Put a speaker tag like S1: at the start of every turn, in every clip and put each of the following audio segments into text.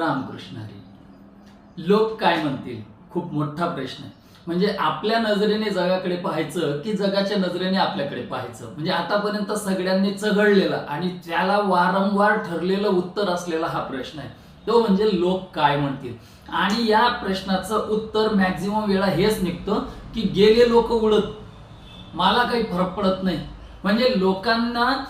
S1: रामकृष्ण हरी. लोक काय म्हणतील? खूप मोठा प्रश्न आहे. म्हणजे आपल्या नजरेने जगाकडे पाहायचं की जगाच्या नजरेने आपल्याकडे पाहायचं? म्हणजे आतापर्यंत सगळ्यांनी चघळलेला आणि त्याला वारंवार ठरलेलं उत्तर असलेला हा प्रश्न आहे. तो म्हणजे लोक काय म्हणतील? आणि या प्रश्नाचं उत्तर मॅक्झिमम वेळा हेच निघतं की गेले लोक उडत. मला काही फरक पडत नाही. म्हणजे लोकांना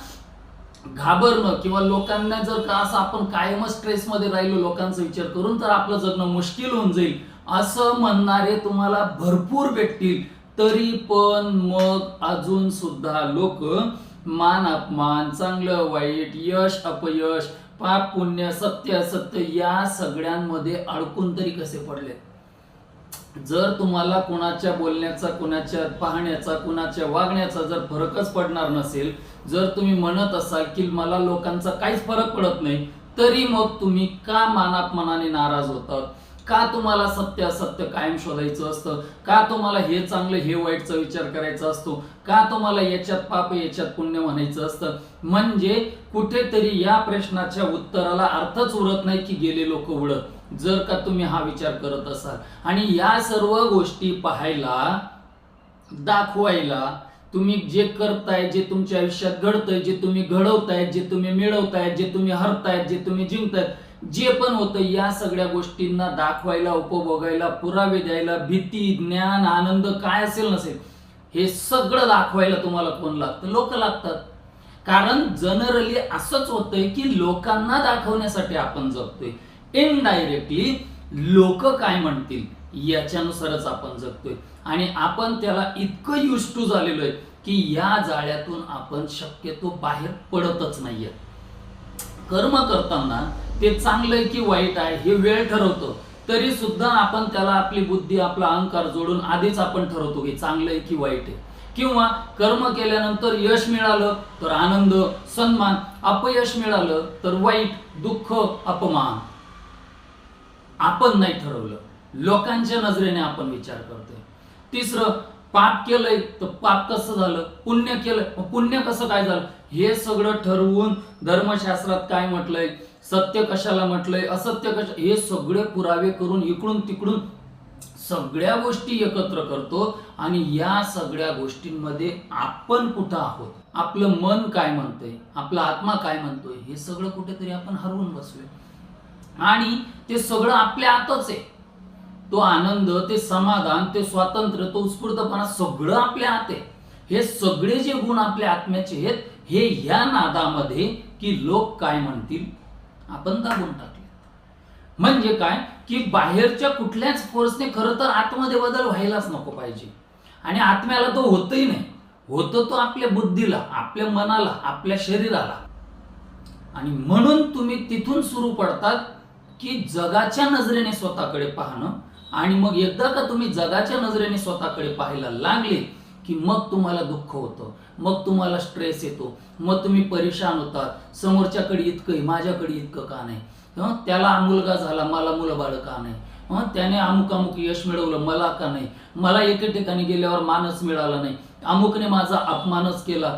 S1: घाबरणं किंवा लोकांना जर का असं आपण कायमच स्ट्रेसमध्ये राहिलो लोकांचा विचार करून तर आपलं जगणं मुश्किल होऊन जाईल. असं म्हणणारे तुम्हाला भरपूर भेटतील. तरी पण मग अजून सुद्धा लोक मान अपमान चांगलं वाईट यश अपयश पाप पुण्य सत्य असत्य या सगळ्यांमध्ये अडकून तरी कसे पडले जर तुम्हाला कुणाच्या बोलण्याचा कुणाच्या पाहण्याचा कुणाच्या वागण्याचा जर फरकच पडणार नसेल जर तुम्ही म्हणत असाल की मला लोकांचा काहीच फरक पडत नाही तरी मग तुम्ही का मानापमानाने नाराज होतात का तुम्हाला सत्य असत्य कायम शोधायचं असतं? का तुम्हाला हे चांगलं हे वाईटचा विचार करायचा असतो? का तुम्हाला याच्यात पाप याच्यात पुण्य म्हणायचं असतं? म्हणजे कुठेतरी या प्रश्नाच्या उत्तराला अर्थच उरत नाही की गेले लोक उडत जर का तुम्ही हा विचार करत असाल आणि या सर्व गोष्टी पाहायला दाखवायला तुम्ही जे करताय जे तुमच्या आयुष्यात घडतंय जे तुम्ही घडवतायत जे तुम्ही मिळवतायत जे तुम्ही हरतायत जे तुम्ही जिंकतायत जे पण होतं या सगळ्या गोष्टींना दाखवायला उपभोगायला पुरावे द्यायला भीती ज्ञान आनंद काय असेल नसेल हे सगळं दाखवायला तुम्हाला कोण लागतं? लोक लागतात. कारण जनरली असंच होतंय की लोकांना दाखवण्यासाठी आपण जगतोय. इनडायरेक्टली लोक काय म्हणतील? याच्यानुसारच आपण जगतोय. आणि आपण त्याला इतकं युज टू झालेलो आहे की या जाळ्यातून आपण शक्यतो बाहेर पडतच नाहीये. कर्म करताना ते चांगलं आहे की वाईट आहे हे वेळ ठरवतो. तरी सुद्धा आपण त्याला आपली बुद्धी आपला अहंकार जोडून आधीच आपण ठरवतो की चांगलं आहे की वाईट आहे. किंवा कर्म केल्यानंतर यश मिळालं तर आनंद सन्मान अपयश मिळालं तर वाईट दुःख अपमान. आपण नाही ठरवलं. लोकांच्या नजरेने आपण विचार करतोय. तिसरं पाप केलंय तर पाप कसं झालं? पुण्य केलंय पुण्य कसं काय झालं? हे सगळं ठरवून धर्मशास्त्रात काय म्हटलंय? सत्य कशाला म्हटलंय? असत्य कशा? हे सगळे पुरावे करून इकडून तिकडून सगळ्या गोष्टी एकत्र करतो आणि या सगळ्या गोष्टींमध्ये आपण कुठं आहोत? आपलं मन काय म्हणतंय? आपला आत्मा काय म्हणतोय? हे सगळं कुठेतरी आपण हरवून बसलोय. आणि ते सगळं आपल्या आतच आहे. तो आनंद ते समाधान ते स्वातंत्र्य तो उत्स्फूर्तपणा सगळं आपल्या आत आहे. हे सगळे जे गुण आपल्या आत्म्याचे आहेत हे ह्या नादामध्ये की लोक काय म्हणतील आपण दाबून टाकले. म्हणजे काय? की बाहेरच्या कुठल्याच फोर्सने खरं तर आतमध्ये बदल व्हायलाच नको पाहिजे. आणि आत्म्याला तो होतही नाही. होतं तो आपल्या बुद्धीला आपल्या मनाला आपल्या शरीराला. आणि म्हणून तुम्ही तिथून सुरू पडतात की जगाच्या नजरेने स्वतःकडे पाहणं आणि मग एकदा का तुम्ही जगाच्या नजरेने स्वतःकडे पाहायला लागले की मग तुम्हाला दुःख होतं मग तुम्हाला स्ट्रेस येतो मग तुम्ही परेशान होतात समोरच्याकडे इतकं आहे, माझ्याकडे इतकं का नाही? त्याला मुलगा झाला मला मुलं बाळ का नाही? त्याने अमुक अमुक यश मिळवलं मला का नाही? मला एके ठिकाणी गेल्यावर मानच मिळाला नाही. अमुकने माझा अपमानच केला.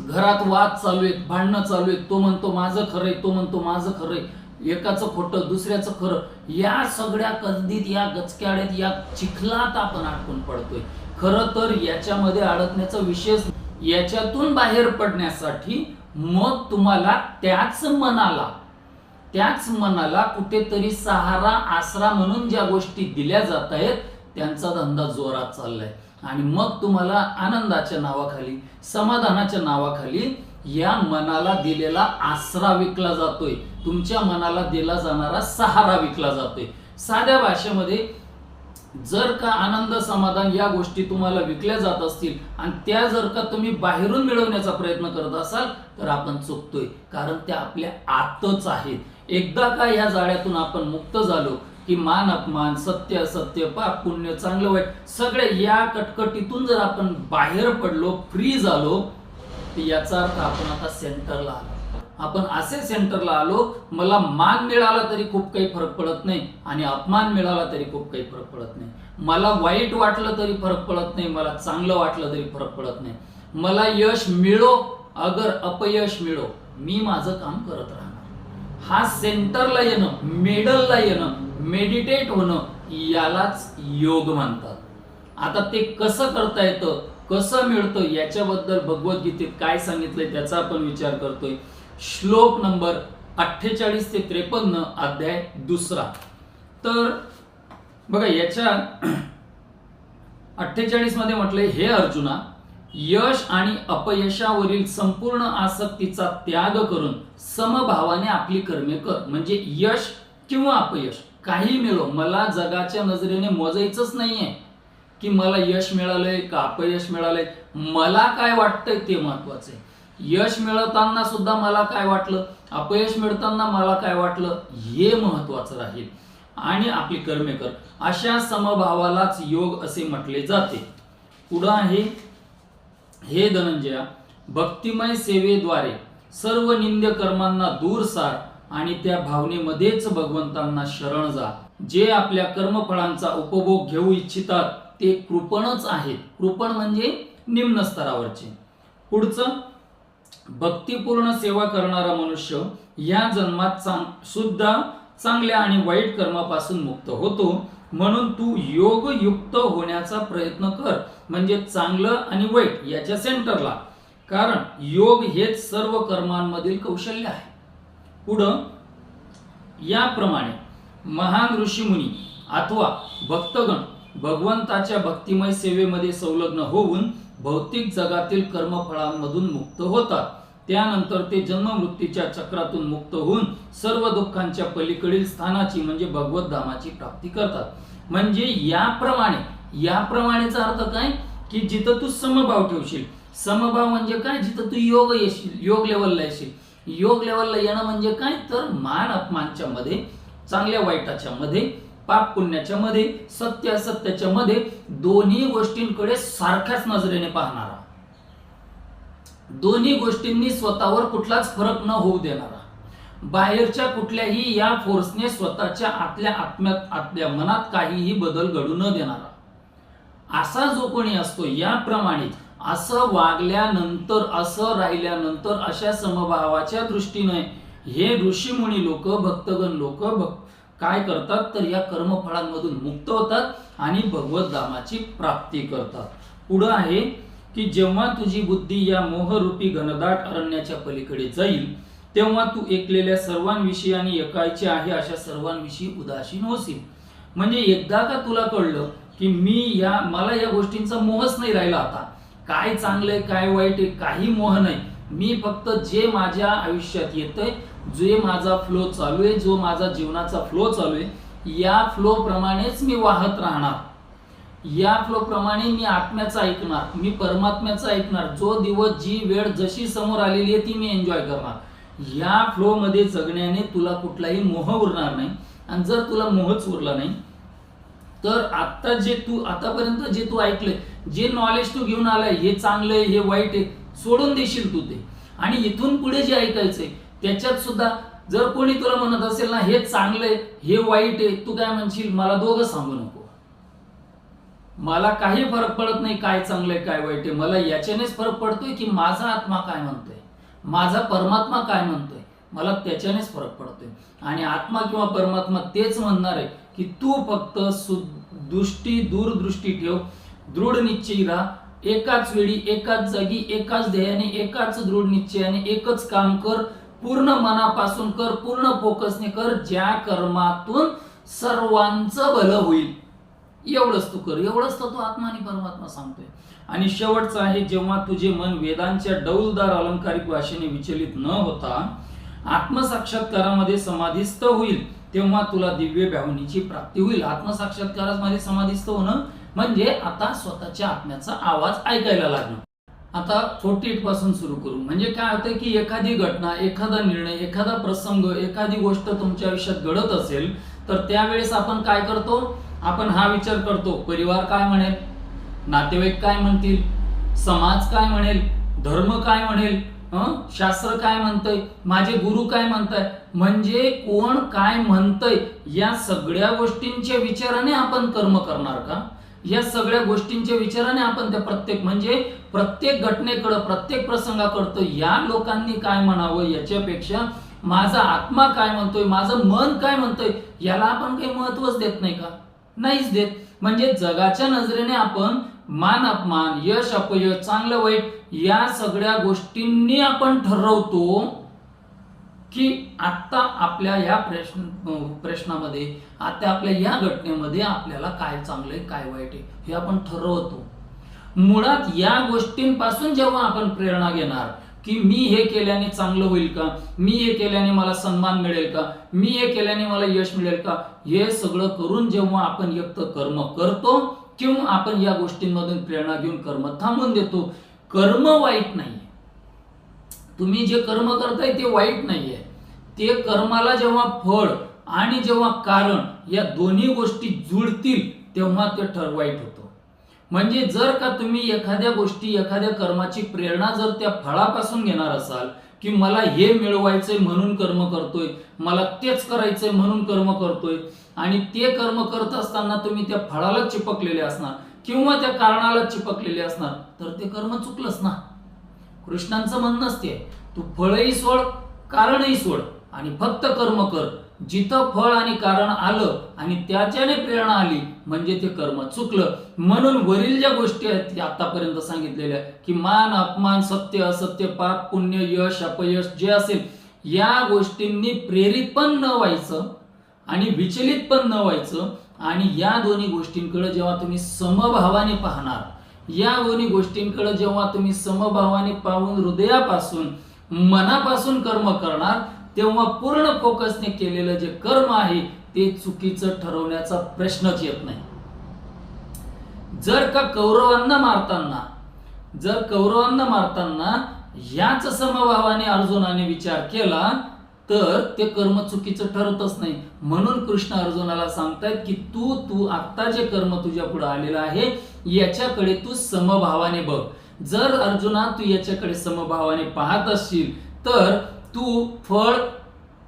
S1: घरात वाद चालू आहेत भांडणं चालू आहेत. तो म्हणतो माझं खरंय तो म्हणतो माझं खरंय. एकाचं खोटं दुसऱ्याचं खरं. या सगळ्या कदीत या गचक्याड्यात या चिखलात आपण अडकून पडतोय. खरं तर याच्यामध्ये अडकण्याचा विशेष याच्यातून बाहेर पडण्यासाठी मग तुम्हाला त्याच मनाला त्याच मनाला कुठेतरी सहारा आसरा म्हणून ज्या गोष्टी दिल्या जात आहेत त्यांचा धंदा जोरात चाललाय. आणि मग तुम्हाला आनंदाच्या नावाखाली समाधानाच्या नावाखाली या मनाला दिलेला आसरा विकला जातोय. तुमच्या मनाला दिला जाणारा सहारा विकला जातोय. साध्या भाषेमध्ये जर का आनंद समाधान या गोष्टी तुम्हाला विकल्या जात असतील आणि त्या जर का तुम्ही बाहेरून मिळवण्याचा प्रयत्न करत असाल तर आपण चुकतोय. कारण त्या आपल्या आतच आहेत. एकदा का या जाळ्यातून आपण मुक्त झालो की मान अपमान सत्य असत्य पाप पुण्य चांगलं वाईट सगळे या कटकटीतून जर आपण बाहेर पडलो फ्री झालो याचा अर्थ आपण आता सेंटरला आलो. आपण असे सेंटरला आलो मला मान मिळाला तरी खूप काही फरक पडत नाही आणि अपमान मिळाला तरी खूप काही फरक पडत नाही. मला वाईट वाटलं तरी फरक पडत नाही मला चांगलं वाटलं तरी फरक पडत नाही. मला यश मिळो अगर अपयश मिळो मी माझं काम करत राहणार. हा सेंटरला येणं मेडलला येणं मेडिटेट होणं यालाच योग म्हणतात. आता ते कसं करता येतं? कसं मिळतं याच्याबद्दल भगवद्गीतेत काय सांगितलंय त्याचा आपण विचार करतोय. श्लोक नंबर अठ्ठेचाळीस ते त्रेपन्न अध्याय दुसरा. तर बघा याच्या अठ्ठेचाळीसमध्ये म्हटलंय हे अर्जुना यश आणि अपयशावरील संपूर्ण आसक्तीचा त्याग करून समभावाने आपली कर्मे कर. म्हणजे यश किंवा अपयश काही मिळो. मला जगाच्या नजरेने मोजायचंच नाहीये. की मला यश मिळालंय का अपयश मिळालंय? मला काय वाटतंय ते महत्वाचं आहे. यश मिळवताना सुद्धा मला काय वाटलं? अपयश मिळताना मला काय वाटलं? हे महत्वाचं राहील. आणि आपली कर्मे कर अशा समभावालाच योग असे म्हटले जाते. पुढं आहे हे धनंजया भक्तिमय सेवेद्वारे सर्व निंद्य कर्मांना दूर सार आणि त्या भावनेमध्येच भगवंतांना शरण जा. जे आपल्या कर्मफळांचा उपभोग घेऊ इच्छितात ते कृपणच आहेत. कृपण म्हणजे निम्न स्तरावरचे. पुढचं भक्तिपूर्ण सेवा करणारा मनुष्य या जन्मात चांग सुद्धा चांगल्या आणि वाईट कर्मापासून मुक्त होतो. म्हणून तू योगयुक्त होण्याचा प्रयत्न कर. म्हणजे चांगलं आणि वाईट याच्या सेंटरला. कारण योग हेच सर्व कर्मांमधील कौशल्य आहे. पुढं याप्रमाणे महान ऋषीमुनी अथवा भक्तगण भगवंताच्या भक्तिमय सेवेमध्ये संलग्न होऊन भौतिक जगातील कर्मफळांमधून मुक्त होतात. त्यानंतर ते जन्ममृत्यूच्या चक्रातून मुक्त होऊन सर्व दुःखांच्या पलीकडील स्थानाची म्हणजे भगवत धामाची प्राप्ती करतात. म्हणजे याप्रमाणे याप्रमाणेचा अर्थ काय? की जिथं तू समभाव ठेवशील. समभाव म्हणजे काय? जिथं तू योग येशील योग लेवलला येशील. योग लेवलला येणं म्हणजे काय? तर मान अपमानच्या मध्ये चांगल्या वाईटाच्या मध्ये पाप पुण्याच्या मध्ये सत्य असत्याच्या मध्ये दोन्ही गोष्टींकडे सारख्याच नजरेने पाहणारा दोन्ही गोष्टींनी स्वतःवर कुठलाच फरक न होऊ देणारा बाहेरच्या कुठल्याही या फोर्सने स्वतःच्या आतल्या आत्म्यात आतल्या मनात काहीही बदल घडू न देणारा असा जो कोणी असतो याप्रमाणे असं वागल्यानंतर असं राहिल्यानंतर अशा समभावाच्या दृष्टीने हे ऋषीमुनी लोक भक्तगण लोक भक्त काय करतात? तर या कर्मफळांमधून मुक्त होतात आणि भगवत धामाची प्राप्ती करतात. पुढं आहे की जेव्हा तुझी बुद्धी या मोहरूपी घनदाट अरण्याच्या पलीकडे जाईल तेव्हा तू ऐकलेल्या सर्वांविषयी आणि एकायचे आहे अशा सर्वांविषयी उदासीन होशील. म्हणजे एकदा का तुला कळलं की मी या मला या गोष्टींचा मोहच नाही राहिला आता. काय चांगलंय काय वाईट आहे काही मोह नाही. मी फक्त जे माझ्या आयुष्यात येतंय जे माझा फ्लो चालू आहे जो माझा जीवनाचा फ्लो चालू आहे या फ्लो प्रमाणेच मी वाहत राहणार. या फ्लो प्रमाणे मी आत्म्याचं ऐकणार मी परमात्म्याचं ऐकणार. जो दिवस जी वेळ जशी समोर आलेली आहे ती मी एन्जॉय करणार. या फ्लो मध्ये जगण्याने तुला कुठलाही मोह उरणार नाही. आणि जर तुला मोहच उरला नाही तर आता जे तू आतापर्यंत जे तू ऐकलंय जे नॉलेज तू घेऊन आलाय हे चांगलं आहे हे वाईट आहे सोडून देशील तू ते. आणि इथून पुढे जे ऐकायचंय त्याच्यात सुद्धा जर कोणी तुला म्हणत असेल ना हे चांगलंय हे वाईट आहे तू काय म्हणशील? मला दोघं सांगू नको. मला काही फरक पडत नाही काय चांगलंय काय वाईट आहे. मला याच्यानेच फरक पडतोय की माझा आत्मा काय म्हणतोय? माझा परमात्मा काय म्हणतोय? मला त्याच्यानेच फरक पडतोय. आणि आत्मा किंवा परमात्मा तेच म्हणणार आहे की तू फक्त सु दृष्टी दूरदृष्टी ठेव. दृढ निश्चयी राहा. एकाच वेळी एकाच जागी एकाच ध्येयाने एकाच दृढ निश्चयाने एकच काम कर. पूर्ण मनापासून कर पूर्ण फोकसने कर ज्या कर्मातून सर्वांचं भलं होईल. एवढंच तू कर एवढंच तर तू आत्मा आणि परमात्मा सांगतोय. आणि शेवटचं आहे जेव्हा तुझे मन वेदांच्या डौलदार अलंकारिक भाषेने विचलित न होता आत्मसाक्षात्कारामध्ये समाधिस्थ होईल तेव्हा तुला दिव्य भावनेची प्राप्ती होईल. आत्मसाक्षात्कारामध्ये समाधिस्थ होणं म्हणजे आता स्वतःच्या आत्म्याचा आवाज ऐकायला लागणं. आता फोर्टी एटपासून सुरू करू. म्हणजे काय होतं की एखादी घटना एखादा निर्णय एखादा प्रसंग एखादी गोष्ट तुमच्या आयुष्यात घडत असेल तर त्यावेळेस आपण काय करतो? आपण हा विचार करतो परिवार काय म्हणेल? नातेवाईक काय म्हणतील? समाज काय म्हणेल? धर्म काय म्हणेल? शास्त्र काय म्हणतंय? माझे गुरु काय म्हणताय? म्हणजे कोण काय म्हणतंय? या सगळ्या गोष्टींच्या विचाराने आपण कर्म करणार का? या सगळ्या गोष्टींच्या विचाराने आपण त्या प्रत्येक म्हणजे प्रत्येक घटनेकडं प्रत्येक प्रसंगाकडं या लोकांनी काय म्हणावं याच्यापेक्षा माझा आत्मा काय म्हणतोय माझं मन काय म्हणतोय याला आपण काही महत्वच देत नाही का? नाहीच देत. म्हणजे जगाच्या नजरेने आपण मान अपमान यश अपयश चांगलं वाईट या सगळ्या गोष्टींनी आपण ठरवतो की आता आपल्या या प्रश्न प्रश्नामध्ये आता आपल्या या घटनेमध्ये आपल्याला काय चांगलं आहे काय वाईट आहे हे आपण ठरवतो. मुळात या गोष्टींपासून जेव्हा आपण प्रेरणा घेणार की मी हे केल्याने चांगलं होईल का मी हे केल्याने मला सन्मान मिळेल का मी हे केल्याने मला यश मिळेल का हे सगळं करून जेव्हा आपण एक कर्म करतो किंवा आपण या गोष्टींमधून प्रेरणा घेऊन कर्म थांबून देतो. कर्म वाईट नाही. तुम्ही जे कर्म करताय ते वाईट नाहीये. ते कर्माला जेव्हा फळ आणि जेव्हा कारण या दोन्ही गोष्टी जुळतील तेव्हा ते ठरवाईट होतं. म्हणजे जर का तुम्ही एखाद्या गोष्टी एखाद्या कर्माची प्रेरणा जर त्या फळापासून घेणार असाल की मला हे मिळवायचंय म्हणून कर्म करतोय मला तेच करायचंय म्हणून कर्म करतोय आणि ते कर्म करत असताना तुम्ही त्या फळाला चिपकलेले असणार किंवा त्या कारणाला चिपकलेले असणार तर ते कर्म चुकलंच ना. कृष्णांचं म्हणणं असते तू फळही सोड कारणही सोड. आणि फक्त कर्म कर. जिथं फळ आणि कारण आलं आणि त्याच्याने प्रेरणा आली म्हणजे ते कर्म चुकलं. म्हणून वरील ज्या गोष्टी आहेत त्या आतापर्यंत सांगितलेल्या की मान अपमान सत्य असत्य पाप पुण्य यश अपयश जे असेल या गोष्टींनी प्रेरित पण न व्हायचं आणि विचलित पण न व्हायचं. आणि या दोन्ही गोष्टींकडे जेव्हा तुम्ही समभावाने पाहणार या दोन्ही गोष्टींकडे जेव्हा तुम्ही समभावाने पाहून हृदयापासून मनापासून कर्म करणार तेव्हा पूर्ण फोकसने केलेलं जे कर्म आहे ते चुकीचं ठरवण्याचा प्रश्नच येत नाही. जर का कौरवांना मारताना जर कौरवांना मारताना याच समभावाने अर्जुनाने विचार केला तर ते कर्म चुकीचं ठरतच नाही. म्हणून कृष्ण अर्जुनाला सांगतायत की तू तू आत्ता जे कर्म तुझ्या पुढे आलेलं आहे याच्याकडे तू समभावाने बघ. जर अर्जुना तू याच्याकडे समभावाने पाहत असशील तर तू फळ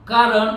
S1: कारण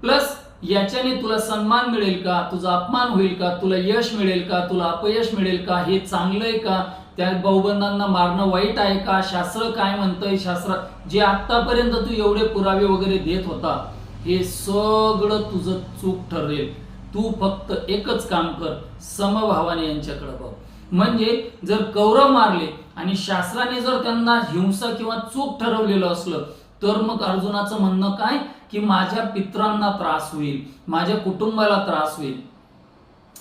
S1: प्लस याच्याने तुला सन्मान मिळेल का? तुझा अपमान होईल का? तुला यश मिळेल का? तुला अपयश मिळेल का? हे चांगलं आहे का? त्या भाऊबंधांना मारणं वाईट आहे का? शास्त्र काय म्हणतंय? शास्त्र जे आतापर्यंत तू एवढे पुरावे वगैरे देत होता हे सगळं तुझं चूक ठरेल. तू फक्त एकच काम कर समभावाने यांच्याकडे बघ. म्हणजे जर कौरव मारले आणि शास्त्राने जर त्यांना हिंसा किंवा चूक ठरवलेलं असलं तर मग अर्जुनाचं म्हणणं काय? की माझ्या पित्रांना त्रास होईल माझ्या कुटुंबाला त्रास होईल.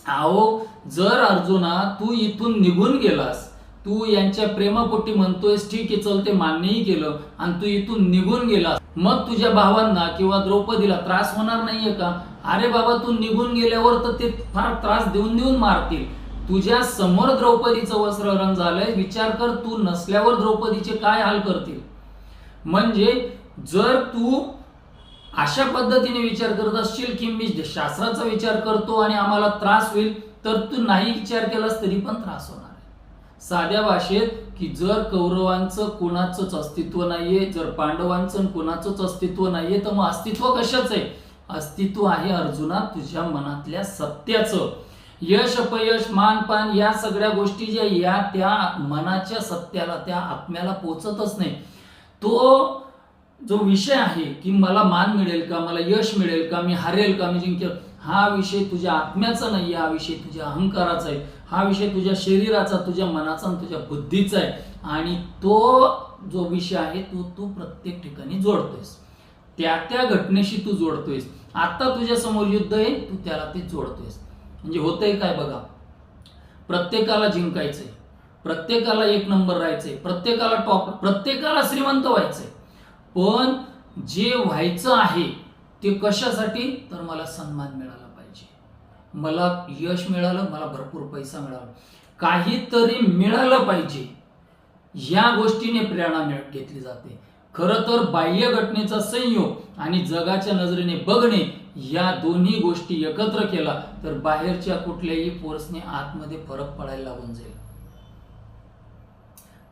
S1: अहो जर अर्जुना तू इथून निघून गेलास तू यांच्या प्रेमापोटी म्हणतोयस ठीक आहे चल ते मान्यही केलं आणि तू इथून निघून गेलास मग तुझ्या भावांना किंवा द्रौपदीला त्रास होणार नाहीये का? अरे बाबा तू निघून गेल्यावर तर ते फार त्रास देऊन देऊन मारतील. तुझ्या समोर द्रौपदीचं वस्त्रहरण झालंय विचार कर तू नसल्यावर द्रौपदीचे काय हाल करतील? म्हणजे जर तू अशा पद्धतीने विचार करत असशील की मी शास्त्राचा विचार करतो आणि आम्हाला त्रास होईल तर तू नाही विचार केलास तरी पण त्रास होणार आहे. साध्या भाषेत की जर कौरवांचं कोणाचंच अस्तित्व नाहीये जर पांडवांचं कोणाचंच अस्तित्व नाहीये तर मग अस्तित्व कशाच आहे? अस्तित्व आहे अर्जुना तुझ्या मनातल्या सत्याचं. यश अपयश मानपान या सगळ्या गोष्टी ज्या या त्या मनाच्या सत्याला त्या आत्म्याला पोचतच नाही. तो जो विषय आहे की मला मान मिळेल का मला यश मिळेल का मी हरेल का मी जिंकेल हा विषय तुझ्या आत्म्याचा नाही हा विषय तुझ्या अहंकाराचा आहे हा विषय तुझ्या शरीराचा तुझ्या मनाचा आणि तुझ्या बुद्धीचा आहे. आणि तो जो विषय आहे तो तू प्रत्येक ठिकाणी जोडतोयस. त्या त्या घटनेशी तू जोडतोयस. आता तुझ्या समोर युद्ध आहे तू त्याला ते जोडतोयस. म्हणजे होतंय काय बघा? प्रत्येकाला जिंकायचंय. प्रत्येकाला एक नंबर राहायचंय प्रत्येकाला टॉप प्रत्येकाला श्रीमंत व्हायचंय पण जे व्हायचं आहे ते कशासाठी? तर मला सन्मान मिळाला पाहिजे. मला यश मिळालं मला भरपूर पैसा मिळाला. काहीतरी मिळालं पाहिजे या गोष्टीने प्रेरणा घेतली जाते. खरं तर बाह्य घटनेचा संयोग आणि जगाच्या नजरेने बघणे या दोन्ही गोष्टी एकत्र केला तर बाहेरच्या कुठल्याही फोर्सने आतमध्ये फरक पडायला लागून जाईल.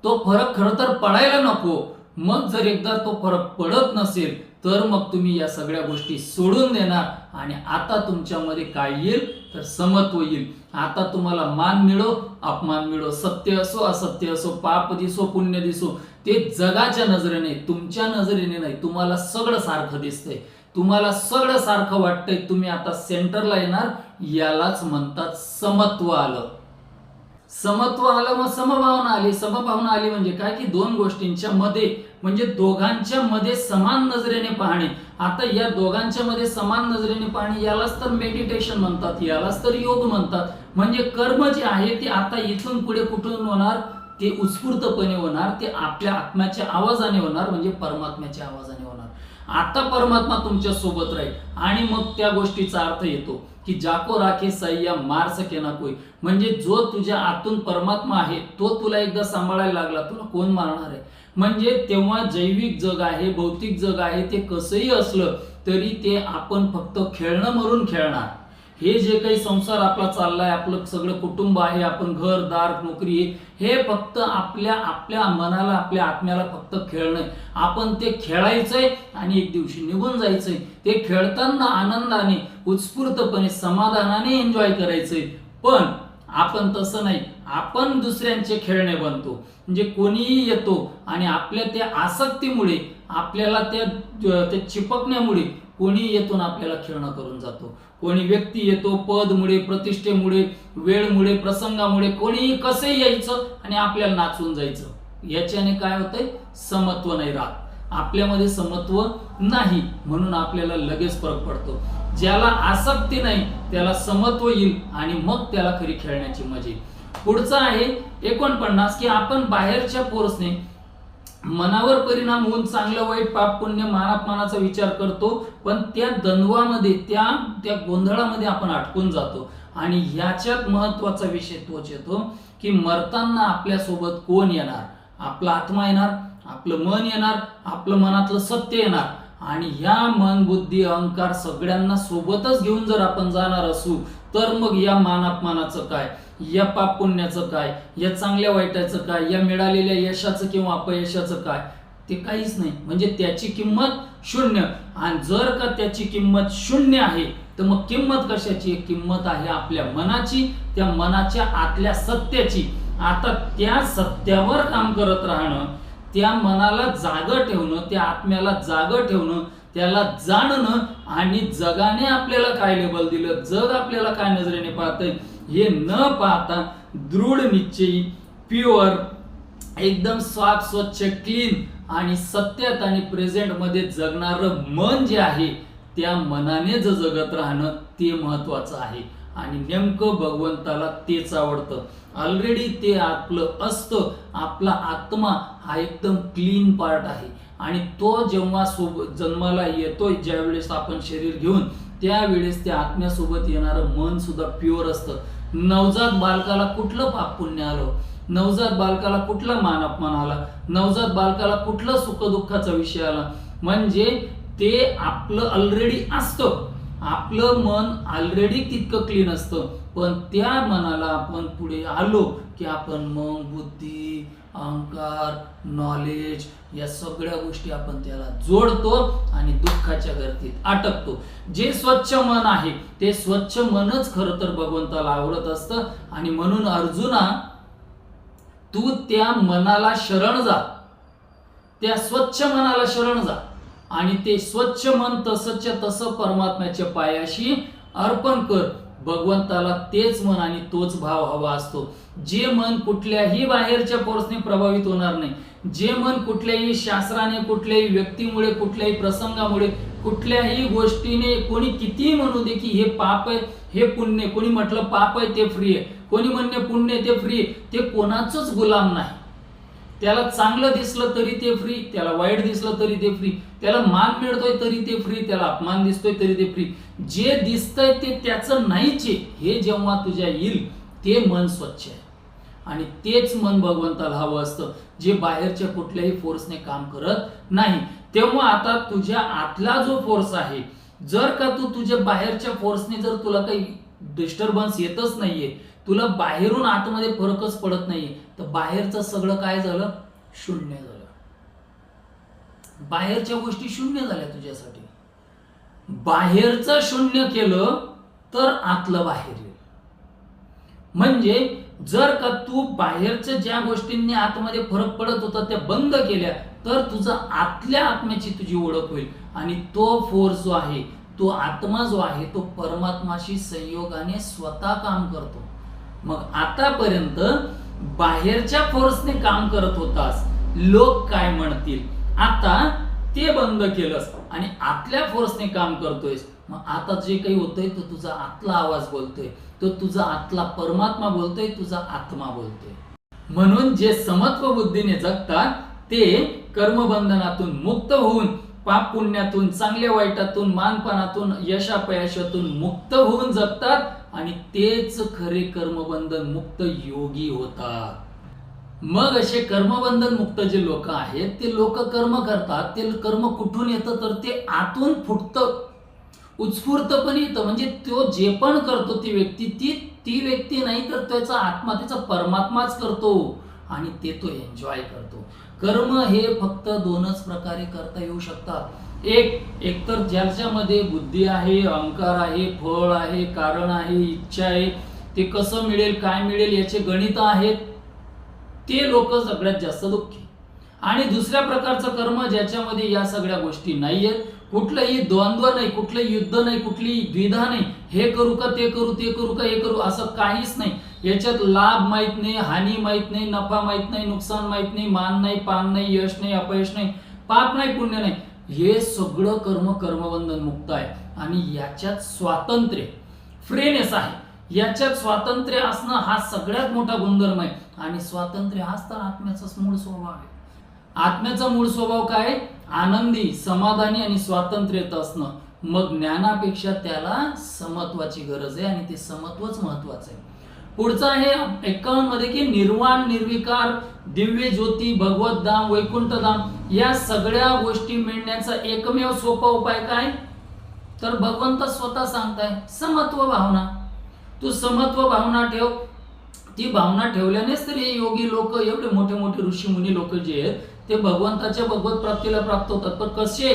S1: तो फरक खरं तर पडायला नको. मग जर एकदा तो फरक पडत नसेल तर मग तुम्ही या सगळ्या गोष्टी सोडून देणार आणि आता तुमच्यामध्ये काय येईल? तर समत्व येईल. आता तुम्हाला मान मिळो अपमान मिळो. सत्य असो असत्य असो पाप दिसो पुण्य दिसो ते जगाच्या नजरेने तुमच्या नजरेने नाही तुम्हाला सगळं सारखं दिसतंय. तुम्हाला सगळं सारखं वाटतंय तुम्ही आता सेंटरला येणार यालाच म्हणतात समत्व आलं. समत्व आलं मग समभावना आली. समभावना आली म्हणजे काय? की दोन गोष्टींच्या मध्ये म्हणजे दोघांच्या मध्ये समान नजरेने पाहणे. आता या दोघांच्या मध्ये समान नजरेने पाहणे यालाच तर मेडिटेशन म्हणतात यालाच तर योग म्हणतात. म्हणजे कर्म जे आहे ते आता इथून पुढे कुठून होणार? ते उत्स्फूर्तपणे होणार ते आपल्या आत्म्याच्या आवाजाने होणार म्हणजे परमात्म्याच्या आवाजाने होणार. आता परमात्मा तुमच्यासोबत राहील आणि मग त्या गोष्टीचा अर्थ येतो. की जाको राखे सय्या मार सके ना कोई. म्हणजे जो तुझ्या आतून परमात्मा आहे तो तुला एकदा सांभाळायला लागला तुला कोण मारणार आहे? म्हणजे तेव्हा जैविक जग आहे भौतिक जग आहे ते कसंही असलं तरी ते आपण फक्त खेळणं मरून खेळणार. हे जे काही संसार आपला चाललाय आपलं सगळं कुटुंब आहे आपण घर दार नोकरी हे फक्त आपल्या आपल्या मनाला आपल्या आत्म्याला फक्त खेळणं. आपण ते खेळायचंय आणि एक दिवशी निघून जायचंय. ते खेळताना आनंदाने उत्स्फूर्तपणे समाधानाने एन्जॉय करायचंय. पण आपण तसं नाही. आपण दुसऱ्यांचे खेळणे बनतो. म्हणजे कोणीही येतो आणि आपल्या त्या आसक्तीमुळे आपल्याला त्या चिपकण्यामुळे कोणी येतून आपल्याला खेळणं करून जातो. कोणी व्यक्ती येतो पदमुळे प्रतिष्ठेमुळे वेळमुळे प्रसंगामुळे कोणीही कसे यायचं आणि आपल्याला नाचून जायचं. याच्याने काय होतंय? समत्व नाही राहत. आपल्यामध्ये समत्व नाही म्हणून आपल्याला लगेच फरक पडतो. ज्याला आसक्ती नाही त्याला समत्व येईल आणि मग त्याला खरी खेळण्याची मजा येईल. पुढचं आहे एकोणपन्नास की आपण बाहेरच्या फोर्सने मनावर परिणाम होऊन चांगलं वाईट पाप पुण्य मानापमानाचा विचार करतो पण त्या द्वंद्वामध्ये त्या त्या गोंधळामध्ये आपण अटकून जातो. आणि ह्याच्यात महत्त्वाचा विषय तोच येतो की मरताना आपल्यासोबत कोण येणार? आपला आत्मा येणार आपलं मन येणार आपलं मनातलं सत्य येणार. आणि ह्या मन बुद्धी अहंकार सगळ्यांना सोबतच घेऊन जर आपण जाणार असू तर मग या मानापमानाचं काय? या पाप पुण्याचं काय? या चांगल्या वाईटाचं काय? या मिळालेल्या यशाचं किंवा अपयशाचं काय? ते काहीच नाही. म्हणजे त्याची किंमत शून्य. आणि जर का त्याची किंमत शून्य आहे तर मग किंमत कशाची? किंमत आहे आपल्या मनाची त्या मनाच्या आतल्या सत्याची. आता त्या सत्यावर काम करत राहणं त्या मनाला जाग ठेवणं त्या आत्म्याला जाग ठेवणं त्याला जाणणं आणि जगाने आपल्याला काय लेबल दिलं? जग आपल्याला काय नजरेने पाहतंय? हे न पाहता दृढ निश्चयी प्युअर एकदम साफ स्वच्छ क्लीन आणि सत्यात आणि प्रेझेंटमध्ये जगणारं मन जे आहे त्या मनाने जर जगत राहणं ते महत्वाचं आहे. आणि नेमकं भगवंताला तेच आवडतं. ऑलरेडी ते आपलं असतं. आपला आत्मा हा एकदम क्लीन पार्ट आहे. आणि तो जेव्हा सोबत जन्माला येतोय ज्यावेळेस आपण शरीर घेऊन त्यावेळेस त्या आत्म्यासोबत येणारं मन सुद्धा प्युअर असतं. नवजात बालकाला कुठलं पाप पुण्य आलं? नवजात बालकाला कुठला मान अपमान आला? नवजात बालकाला कुठलं सुखदुःखाचा विषय आला? म्हणजे ते आपलं ऑलरेडी असतं. आपलं मन ऑलरेडी तितकं क्लीन असतं. पण त्या मनाला आपण पुढे आलो की आपण मग बुद्धी अहंकार नॉलेज या सगळ्या गोष्टी आपण त्याला जोडतो आणि दुःखाच्या गर्दीत अटकतो जे स्वच्छ मन आहे ते स्वच्छ मनच खरं तर भगवंताला आवडत असतं. आणि म्हणून अर्जुना तू त्या मनाला शरण जा. त्या स्वच्छ मनाला शरण जा. आणि ते स्वच्छ मन तसंच्या तसं परमात्म्याच्या पायाशी अर्पण कर. भगवंताला तेच मन आणि तोच भाव हवा असतो. जे मन कुठल्याही बाहेरच्या फोर्सने प्रभावित होणार नाही. जे मन कुठल्याही शास्त्राने कुठल्याही व्यक्तीमुळे कुठल्याही प्रसंगामुळे कुठल्याही गोष्टीने कोणी कितीही म्हणू दे की हे पाप आहे हे पुण्य कोणी म्हटलं पाप आहे ते फ्री आहे. कोणी म्हणणे पुण्य ते फ्री आहे. ते कोणाचंच गुलाम नाही. त्याला चांगलं दिसलं तरी ते फ्री त्याला वाईट दिसलं तरी ते फ्री त्याला मान मिळतोय तरी ते फ्री त्याला अपमान दिसतोय तरी ते फ्री जे दिसतंय ते त्याचं नाहीच हे जेव्हा तुझ्या येईल ते मन स्वच्छ आहे. आणि तेच मन भगवंताला हवं असतं जे बाहेरच्या कुठल्याही फोर्सने काम करत नाही. तेव्हा आता तुझ्या आतला जो फोर्स आहे जर का तू तुझ्या बाहेरच्या फोर्सने जर तुला काही डिस्टर्बन्स येतच नाहीये तुला बाहेरून आतमध्ये फरकच पडत नाहीये तर बाहेरचं सगळं काय झालं? शून्य झालं. बाहेरच्या गोष्टी शून्य झाल्या तुझ्यासाठी. बाहेरचं शून्य केलं तर आतलं बाहेर येईल. म्हणजे जर का तू बाहेरच्या ज्या गोष्टींनी आतमध्ये फरक पडत होता त्या बंद केल्या तर तुझा आतल्या आत्म्याची तुझी ओळख होईल. आणि तो फोर्स जो आहे तो आत्मा जो आहे तो परमात्माशी संयोगाने स्वतः काम करतो. मग आतापर्यंत बाहेरच्या फोर्सने काम करत होतास. लोक काय म्हणतील? आता ते बंद केलंस आणि आतल्या फोर्सने काम करतोयस. मग आता जे काही होतंय तो तुझा आतला आवाज बोलतोय. तो तुझा आतला परमात्मा बोलतोय तुझा आत्मा बोलतोय. म्हणून जे समत्व बुद्धीने जगतात ते कर्मबंधनातून मुक्त होऊन पाप पुण्यातून चांगल्या वाईटातून मानपानातून यशापयशातून मुक्त होऊन जगतात. आणि तेच खरे कर्मबंधन मुक्त योगी होतात. मग असे कर्मबंधन मुक्त जे लोक आहेत ते लोक कर्म करतात ते कर्म कुठून येतं? तर ते आतून फुटतं. उत्स्फूर्तपणे येतं. म्हणजे तो जे पण करतो ती व्यक्ती ती ती व्यक्ती नाही तर त्याचा आत्मा त्याचा परमात्माच करतो. आणि ते तो एन्जॉय करतो. कर्म हे फक्त दोनच प्रकारे करता येऊ शकतात. एक एकतर ज्याच्यामध्ये बुद्धी आहे अहंकार आहे फळ आहे कारण आहे इच्छा आहे ते कसं मिळेल काय मिळेल याचे गणित आहेत. ते लोक सगळ्यात जास्त दुःखी. आणि दुसऱ्या प्रकारचं कर्म ज्याच्यामध्ये या सगळ्या गोष्टी नाहीयेत. कुठलंही द्वंद्व नाही कुठलं युद्ध नाही कुठली द्विधा नाही. हे करू का ते करू ते करू का हे करू असं काहीच नाही. याच्यात लाभ माहीत नाही हानी माहीत नाही नफा माहीत नाही नुकसान माहीत नाही मान नाही पान नाही यश नाही अपयश नाही पाप नाही पुण्य नाही. हे सगळं कर्म कर्मबंधन मुक्त आहे. आणि याच्यात स्वातंत्र्य फ्रेनेस आहे. याच्यात स्वातंत्र्य असणं हा सगळ्यात मोठा गुणधर्म आहे. आणि स्वातंत्र्य हाच तर आत्म्याचा मूळ स्वभाव आहे. आत्म्याचा मूळ स्वभाव काय? आनंदी समाधानी आणि स्वातंत्र्यत असणं. मग ज्ञानापेक्षा त्याला समत्वाची गरज आहे आणि ते समत्वच महत्वाचं आहे. पुढचं आहे एकावन्नमध्ये की निर्वाण निर्विकार दिव्य ज्योती भगवत धाम वैकुंठ धाम या सगळ्या गोष्टी मिळण्याचा एकमेव सोपा उपाय काय? तर भगवंत स्वतः सांगताय समत्व भावना. तू समत्व भावना ठेव. ती भावना ठेवल्यानेच तर हे योगी लोक एवढे मोठे मोठे ऋषी मुनी लोक जे आहेत ते भगवंताच्या भगवत प्राप्तीला प्राप्त होतात. पण कसे?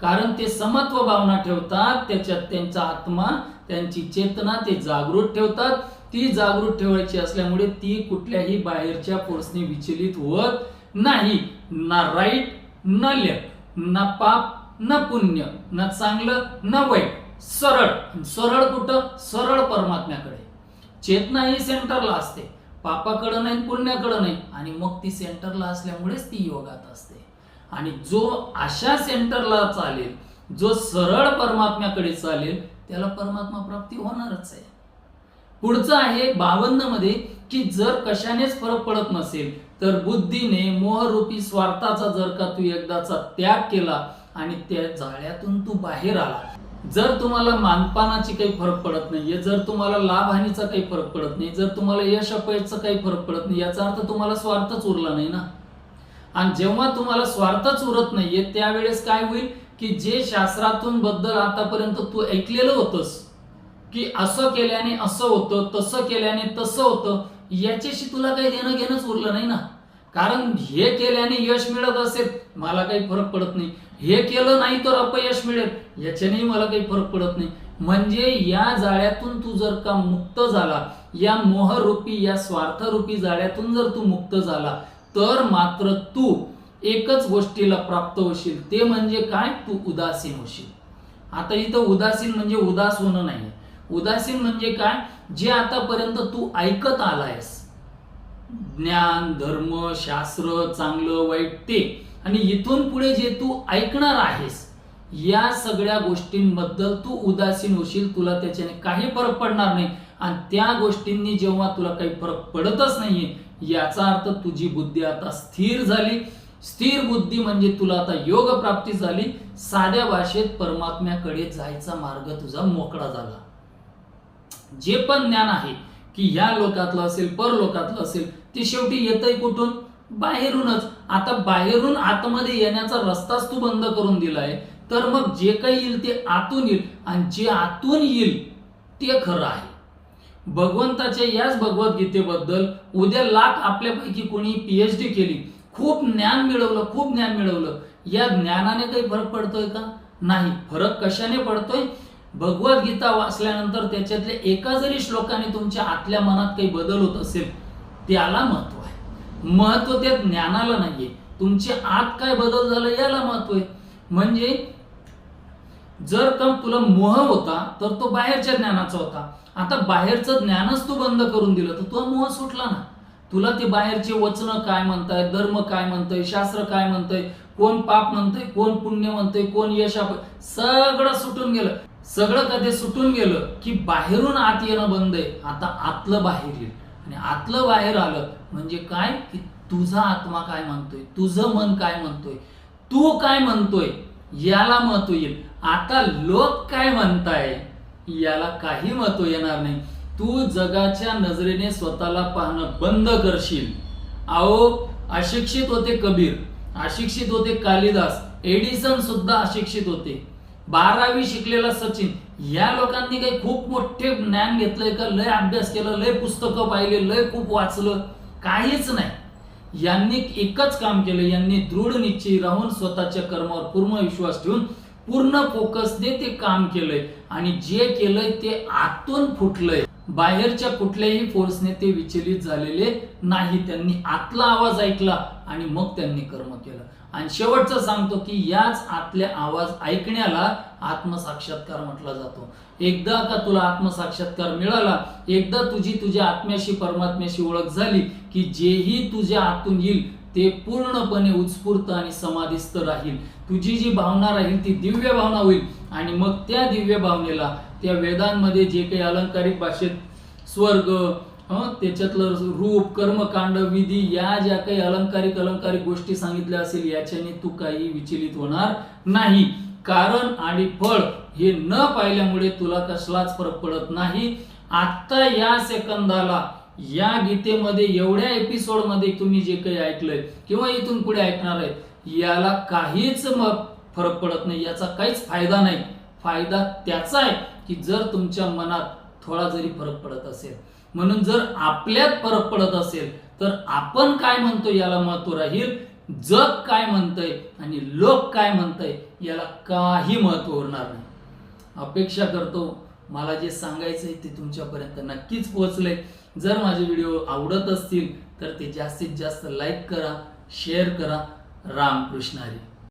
S1: कारण ते समत्व भावना ठेवतात त्याच्यात त्यांचा आत्मा त्यांची चेतना ते जागृत ठेवतात. ती जागृत ठेवायची असल्यामुळे ती कुठल्याही बाहेरच्या फोर्सने विचलित होत नाही. ना राईट न लेफ्ट ना पाप न पुण्य ना चांगलं न वाईट. सरळ. सरळ कुठं? सरळ परमात्म्याकडे. चेतना ही सेंटरला असते. पापाकडं नाही पुण्याकडं नाही. आणि मग ती सेंटरला असल्यामुळेच ती योगात असते. आणि जो अशा सेंटरला चालेल जो सरळ परमात्म्याकडे चालेल त्याला परमात्मा प्राप्ती होणारच आहे. पुढचं आहे बावन्नमध्ये की जर कशानेच फरक पडत नसेल तर बुद्धीने मोहरूपी स्वार्थाचा जर का तू एकदाचा त्याग केला आणि त्या जाळ्यातून तू बाहेर आला. जर तुम्हाला मानपानाची काही फरक पडत नाहीये जर तुम्हाला लाभहानीचा काही फरक पडत नाही जर तुम्हाला यश अपयशचा काही फरक पडत नाही याचा अर्थ तुम्हाला स्वार्थच उरला नाही ना? आणि जेव्हा तुम्हाला स्वार्थच उरत नाहीये त्यावेळेस काय होईल? की जे शास्त्रातून बद्दल आतापर्यंत तू ऐकलेलं होतंस की असं केल्याने असं होतं तसं केल्याने तसं होतं याच्याशी तुला काही देणं घेणंच उरलं नाही ना. कारण हे केल्याने यश मिळत असेल मला काही फरक पडत नाही. हे केलं नाही तर अपयश मिळेल याच्यानेही मला काही फरक पडत नाही. म्हणजे या जाळ्यातून तू जर का मुक्त झाला या मोहरूपी या स्वार्थरूपी जाळ्यातून जर तू मुक्त झाला तर मात्र तू एकच गोष्टीला प्राप्त होशील ते म्हणजे काय? तू उदासीन होशील. आता इथं उदासीन म्हणजे उदास होणं नाही. उदासीन म्हणजे काय? जे आतापर्यंत तू ऐकत आलायस. ज्ञान धर्म शास्त्र चांगलं वाईट ते आणि इथून पुढे जे तू ऐकणार आहेस या सगळ्या गोष्टींबद्दल तू उदासीन होशील तुला त्याच्याने काही फरक पडणार नाही. आणि त्या गोष्टींनी जेव्हा तुला काही फरक पडतच नाहीये याचा अर्थ तुझी बुद्धी आता स्थिर झाली. स्थिर बुद्धी म्हणजे तुला आता योग प्राप्ती झाली साध्या भाषेत परमात्म्याकडे जायचा मार्ग तुझा मोकळा झाला. जे पण ज्ञान आहे की ह्या लोकातलं असेल परलोकातलं असेल ते शेवटी येतंय कुठून? बाहेरूनच. आता बाहेरून आतमध्ये येण्याचा रस्ताच तू बंद करून दिलाय तर मग जे काही येईल ते आतून येईल आणि जे आतून येईल ते खरं आहे. भगवंताच्या याच भगवद्गीतेबद्दल उद्या लाख आपल्यापैकी कोणी पीएच डी केली खूप ज्ञान मिळवलं खूप ज्ञान मिळवलं. या ज्ञानाने काही फरक पडतोय का? नाही. फरक कशाने पडतोय? भगवद्गीता वाचल्यानंतर त्याच्यातल्या एका जरी श्लोकाने तुमच्या आतल्या मनात काही बदल होत असेल त्याला महत्त्व आहे. महत्त्व त्या ज्ञानाला नाहीये. तुमच्या आत काय बदल झाला याला महत्त्व आहे. म्हणजे जर का तुला मोह होता तर तो बाहेरच्या ज्ञानाचा होता. आता बाहेरचं ज्ञानच तू बंद करून दिलं तर तुला मोह सुटला ना. तुला ते बाहेरचे वचन काय म्हणताय धर्म काय म्हणतंय शास्त्र काय म्हणतंय कोण पाप म्हणतंय कोण पुण्य म्हणतंय कोण यश सगळं सुटून गेलं. सगळं कधी सुटून गेलं की बाहेरून आत येणं बंद आहे. आता आतलं बाहेर येईल आणि आतलं बाहेर आलं म्हणजे काय? की तुझा आत्मा काय म्हणतोय? तुझं मन काय म्हणतोय? तू काय म्हणतोय? याला महत्त्व येईल. आता लोक काय म्हणताय? याला काही महत्त्व येणार नाही. तू जगाच्या नजरेने स्वतःला पाहणं बंद करशील. अहो अशिक्षित होते कबीर अशिक्षित होते कालिदास एडिसन सुद्धा अशिक्षित होते. बारावी शिकलेला सचिन या लोकांनी काही खूप मोठे ज्ञान घेतलंय का? लय अभ्यास केला लय पुस्तकं पाहिले लय खूप वाचलं. काहीच नाही. यांनी एकच काम केलं यांनी दृढ निश्चय राहून स्वतःच्या कर्मावर पूर्ण विश्वास ठेवून पूर्ण फोकसने ते काम केलंय. आणि जे केलंय ते आतून फुटलंय. बाहेरच्या कुठल्याही फोर्सने ते विचलित झालेले नाही. त्यांनी आतला आवाज ऐकला आणि मग त्यांनी कर्म केलं. आणि शेवटचं सांगतो की याच आतल्या आवाज ऐकण्याला आत्मसाक्षात्कार म्हटला जातो. एकदा का तुला आत्मसाक्षात्कार मिळाला एकदा तुझी तुझ्या आत्म्याशी परमात्म्याशी ओळख झाली की जेही तुझ्या आतून येईल ते पूर्णपणे उत्स्फूर्त आणि समाधिस्थ राहील. तुझी जी भावना राहील ती दिव्य भावना होईल आणि मग त्या दिव्य भावनेला त्या वेदांमध्ये जे काही अलंकारिक भाषेत स्वर्ग त्याच्यातलं रूप कर्मकांड विधी या ज्या काही अलंकारिक अलंकारिक गोष्टी सांगितल्या असेल याच्याने तू काही विचलित होणार नाही. कारण आणि फळ हे न पाहिल्यामुळे तुला कसलाच फरक पडत नाही. आत्ता या सेकंदाला या गीतेमध्ये एवढ्या एपिसोडमध्ये तुम्ही जे काही ऐकलंय किंवा इथून पुढे ऐकणार आहे याला काहीच मग फरक पडत नाही याचा काहीच फायदा नाही. फायदा त्याचा आहे. की जर तुमच्या मनात थोडा जरी फरक पडत असेल म्हणून जर आपल्यात फरक पडत असेल तर आपण काय म्हणतो याला महत्त्व राहील? जग काय म्हणतंय आणि लोक काय म्हणतंय याला काही महत्त्व उरणार नाही. अपेक्षा करतो मला जे सांगायचं आहे ते तुमच्यापर्यंत नक्कीच पोहोचलंय. जर माझे व्हिडिओ आवडत असतील तर ते जास्तीत जास्त लाईक करा शेअर करा. रामकृष्ण हरी.